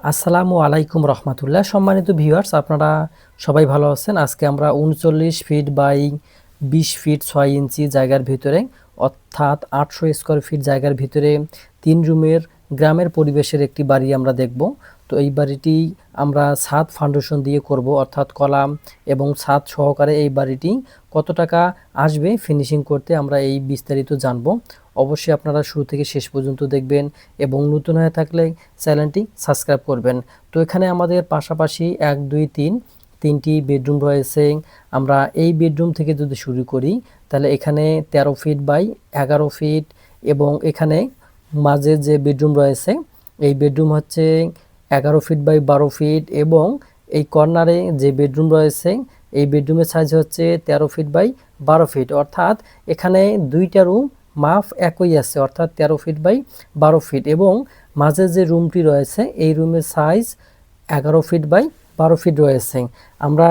আসসালামু আলাইকুম রহমতুল্লাহ। সম্মানিত ভিউয়ার্স, আপনারা সবাই ভালো আছেন? আজকে আমরা উনচল্লিশ ফিট বাই বিশ ফিট ছয় ইঞ্চি জায়গার ভিতরে, অর্থাৎ আটশো স্কোয়ার ফিট জায়গার ভিতরে তিন রুমের গ্রামের পরিবেশের একটি বাড়ি আমরা দেখব। তো এই বাড়িটি আমরা ছাদ ফাউন্ডেশন দিয়ে করব, অর্থাৎ কলাম এবং ছাদ সহকারে এই বাড়িটি কত টাকা আসবে ফিনিশিং করতে আমরা এই বিস্তারিত জানব। অবশ্যই আপনারা শুরু থেকে শেষ পর্যন্ত দেখবেন এবং নতুন হয়ে থাকলে চ্যানেলটি সাবস্ক্রাইব করবেন। তো এখানে আমাদের পাশাপাশি এক, দুই, তিন, তিনটি বেডরুম রয়েছে। আমরা এই বেডরুম থেকে যদি শুরু করি, তাহলে এখানে তেরো ফিট বাই এগারো ফিট এবং এখানে মাঝে যে বেডরুম রয়েছে, এই বেডরুম হচ্ছে এগারো ফিট বাই বারো ফিট এবং এই কর্নারে যে বেডরুম রয়েছে, এই বেডরুমের সাইজ হচ্ছে তেরো ফিট বাই বারো ফিট অর্থাৎ এখানে দুইটা রুম মাপ একই আছে, অর্থাৎ তেরো ফিট বাই বারো ফিট এবং মাঝে যে রুমটি রয়েছে, এই রুমের সাইজ এগারো ফিট বাই বারো ফিট রয়েছে। আমরা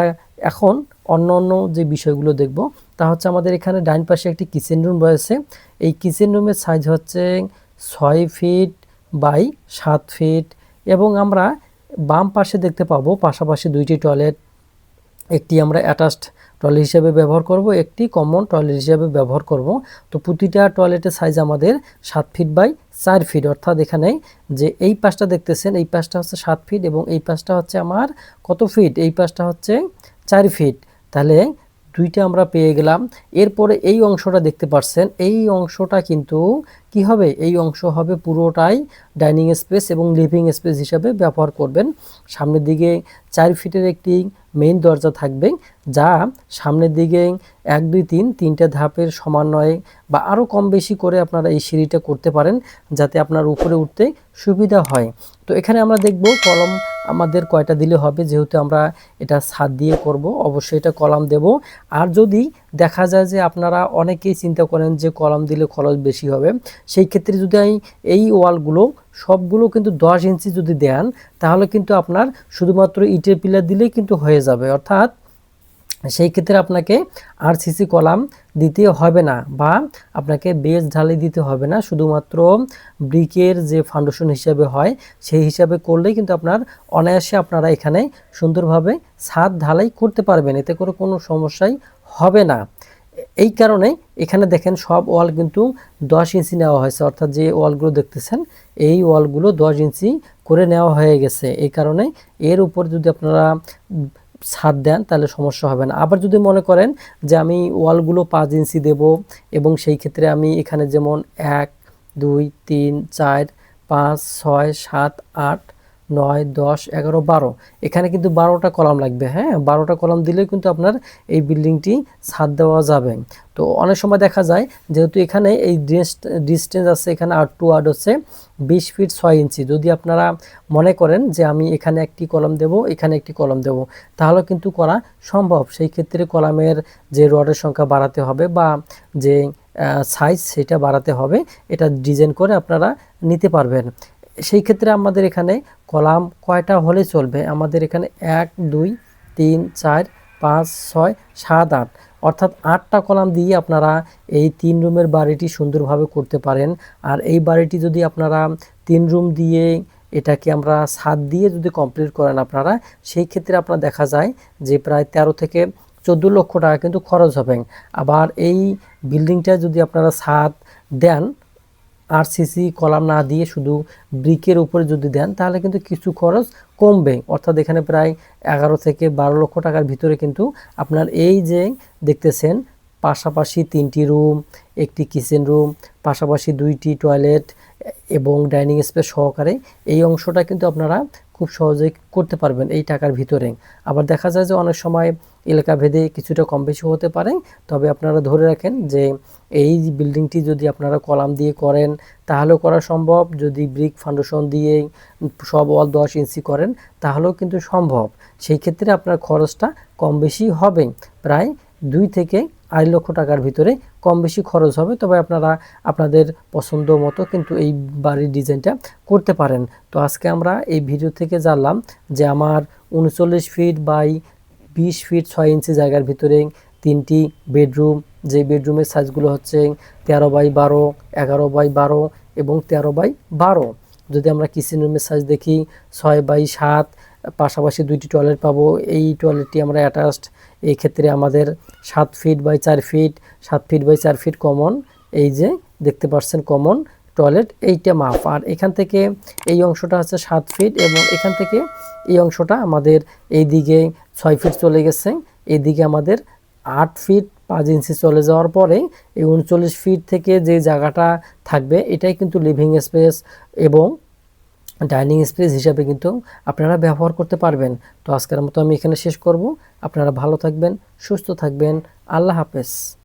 এখন অন্য অন্য যে বিষয়গুলো দেখব, তা হচ্ছে আমাদের এখানে ডাইন পাশে একটি কিচেন রুম রয়েছে। এই কিচেন রুমের সাইজ হচ্ছে ছয় ফিট বাই সাত ফিট এবং আমরা বাম পাশে দেখতে পাবো, পাশাপাশি দুইটি টয়লেট, একটি আমরা অ্যাটাচড টয়লেট হিসেবে ব্যবহার করব, একটি কমন টয়লেট হিসেবে ব্যবহার করব। তো প্রতিটা টয়লেটের সাইজ আমাদের সাত ফিট বাই চার ফিট অর্থাৎ এখানে যে এই পাশটা দেখতেছেন, এই পাশটা হচ্ছে সাত ফিট এবং এই পাশটা হচ্ছে আমার কত ফিট এই পাশটা হচ্ছে চার ফিট তাহলে দুইটা আমরা পেয়ে গেলাম। এরপরে এই অংশটা দেখতে পাচ্ছেন এই অংশটা কিন্তু কি হবে? এই অংশ হবে পুরোটাই ডাইনিং স্পেস এবং লিভিং স্পেস হিসাবে ব্যবহার করবেন। সামনের দিকে চার ফিটের একটি মেইন দরজা থাকবে, যা সামনের দিকে এক, দুই, তিন, তিনটা ধাপের সমন্বয়ে বা আরও কম বেশি করে আপনারা এই সিঁড়িটা করতে পারেন, যাতে আপনার উপরে উঠতে সুবিধা হয়। তো এখানে আমরা দেখব কলম আমাদের কয়টা দিলে হবে, যেহেতু আমরা এটা ছাদ দিয়ে করব, অবশ্যই এটা কলাম দেব। আর যদি দেখা যায় যে আপনারা অনেকেই চিন্তা করেন যে কলাম দিলে খরচ বেশি হবে, সেই ক্ষেত্রে যদি আমি এই ওয়ালগুলো সবগুলো কিন্তু দশ ইঞ্চি যদি দেন, তাহলে কিন্তু আপনার শুধুমাত্র ইটের পিলার দিলেই কিন্তু হয়ে যাবে। অর্থাৎ সেই ক্ষেত্রে আপনাকে আর সিসি কলাম দিতে হবে না বা আপনাকে বেস ঢালাই দিতে হবে না। শুধুমাত্র ব্রিকের যে ফাউন্ডেশন হিসাবে হয়, সেই হিসাবে করলেই কিন্তু আপনার অনায়াসে আপনারা এখানে সুন্দরভাবে ছাদ ঢালাই করতে পারবেন। এতে করে কোনো সমস্যাই হবে না। এই কারণে এখানে দেখেন সব ওয়াল কিন্তু দশ ইঞ্চি নেওয়া হয়েছে। অর্থাৎ যে ওয়ালগুলো দেখতেছেন, এই ওয়ালগুলো দশ ইঞ্চি করে নেওয়া হয়ে গেছে। এই কারণে এর উপর যদি আপনারা ছাদ দেন, তাহলে সমস্যা হবে না। আবার যদি মনে করেন যে আমি ওয়ালগুলো পাঁচ ইঞ্চি দেব এবং সেই ক্ষেত্রে আমি এখানে যেমন এক, দুই, তিন, চার, পাঁচ, ছয়, সাত, আট নয়, দশ, এগারো, বারো। এখানে কিন্তু বারোটা কলাম লাগবে হ্যাঁ? বারোটা কলাম দিলে কিন্তু আপনার এই বিল্ডিংটি ছাদ দেওয়া যাবে। তো অনেক সময় দেখা যায়, যেহেতু এখানে এই ডিস্টেন্স আছে, এখানে আট টু আট হচ্ছে বিশ ফিট ছয় ইঞ্চি। যদি আপনারা মনে করেন যে আমি এখানে একটি কলম দেব, এখানে একটি কলম দেব, তাহলে কিন্তু করা সম্ভব। সেই ক্ষেত্রে কলামের যে রডের সংখ্যা বাড়াতে হবে বা যে সাইজ সেটা বাড়াতে হবে। এটা ডিজাইন করে আপনারা নিতে পারবেন। সেই ক্ষেত্রে আমাদের এখানে কলাম কয়টা হলে চলবে? আমাদের এখানে এক, দুই, তিন, চার, পাঁচ, ছয়, সাত, আট। অর্থাৎ আটটা কলাম দিয়ে আপনারা এই তিন রুমের বাড়িটি সুন্দরভাবে করতে পারেন। আর এই বাড়িটি যদি আপনারা তিন রুম দিয়ে এটাকে আমরা ছাদ দিয়ে যদি কমপ্লিট করেন আপনারা, সেই ক্ষেত্রে আপনার দেখা যায় যে প্রায় তেরো থেকে চোদ্দ লক্ষ টাকা কিন্তু খরচ হবে। আবার এই বিল্ডিংটা যদি আপনারা ছাদ দেন আর সিসি কলাম না দিয়ে শুধু ব্রিকের উপরে যদি দেন, তাহলে কিন্তু কিছু খরচ কমবে। অর্থাৎ এখানে প্রায় এগারো থেকে বারো লক্ষ টাকার ভিতরে কিন্তু আপনার এই যে দেখতেছেন, পাশাপাশি তিনটি রুম একটি কিচেন রুম পাশাপাশি দুইটি টয়লেট এবং ডাইনিং স্পেস সহকারে এই অংশটা কিন্তু আপনারা খুব সহজেই করতে পারবেন এই টাকার ভিতরে। আবার দেখা যায় যে অনেক সময় এলাকা ভেদে কিছুটা কম বেশি হতে পারে, তবে আপনারা ধরে রাখেন যে এই বিল্ডিংটি যদি আপনারা কলাম দিয়ে করেন, তাহলেও করা সম্ভব। যদি ব্রিক ফাউন্ডেশন দিয়ে সব ওয়াল দশ ইঞ্চি করেন, তাহলেও কিন্তু সম্ভব। সেই ক্ষেত্রে আপনার খরচটা কম বেশি হবে। প্রায় দুই থেকে আড়াই লক্ষ টাকার ভিতরে কম বেশি খরচ হবে। তবে আপনারা আপনাদের পছন্দ মতো কিন্তু এই বাড়ির ডিজাইনটা করতে পারেন। তো আজকে আমরা এই ভিডিও থেকে জানলাম যে আমার উনচল্লিশ ফিট বাই বিশ ফিট ছয় ইঞ্চি জায়গার ভিতরে তিনটি বেডরুম, যে বেডরুমের সাইজগুলো হচ্ছে তেরো বাই বারো, এগারো বাই বারো এবং তেরো বাই বারো। যদি আমরা কিচেন রুমের সাইজ দেখি, ছয় বাই সাত, পাশাপাশি দুইটি টয়লেট পাবো। এই টয়লেটটি আমরা অ্যাটাচড এই ক্ষেত্রে আমাদের সাত ফিট বাই চার ফিট সাত ফিট বাই চার ফিট কমন এই যে দেখতে পাচ্ছেন কমন টয়লেট এইটা মাপ। আর এখান থেকে এই অংশটা হচ্ছে সাত ফিট এবং এখান থেকে এই অংশটা আমাদের এই দিকে ছয় ফিট চলে গেছে। এইদিকে আমাদের আট ফিট পাঁচ ইঞ্চি চলে যাওয়ার পরে এই উনচল্লিশ ফিট থেকে যে জায়গাটা থাকবে, এটাই কিন্তু লিভিং স্পেস এবং ডাইনিং স্পেস হিসাবে কিন্তু আপনারা ব্যবহার করতে পারবেন। তো আজকের মতো আমি এখানে শেষ করব। আপনারা ভালো থাকবেন, সুস্থ থাকবেন। আল্লাহ হাফেজ।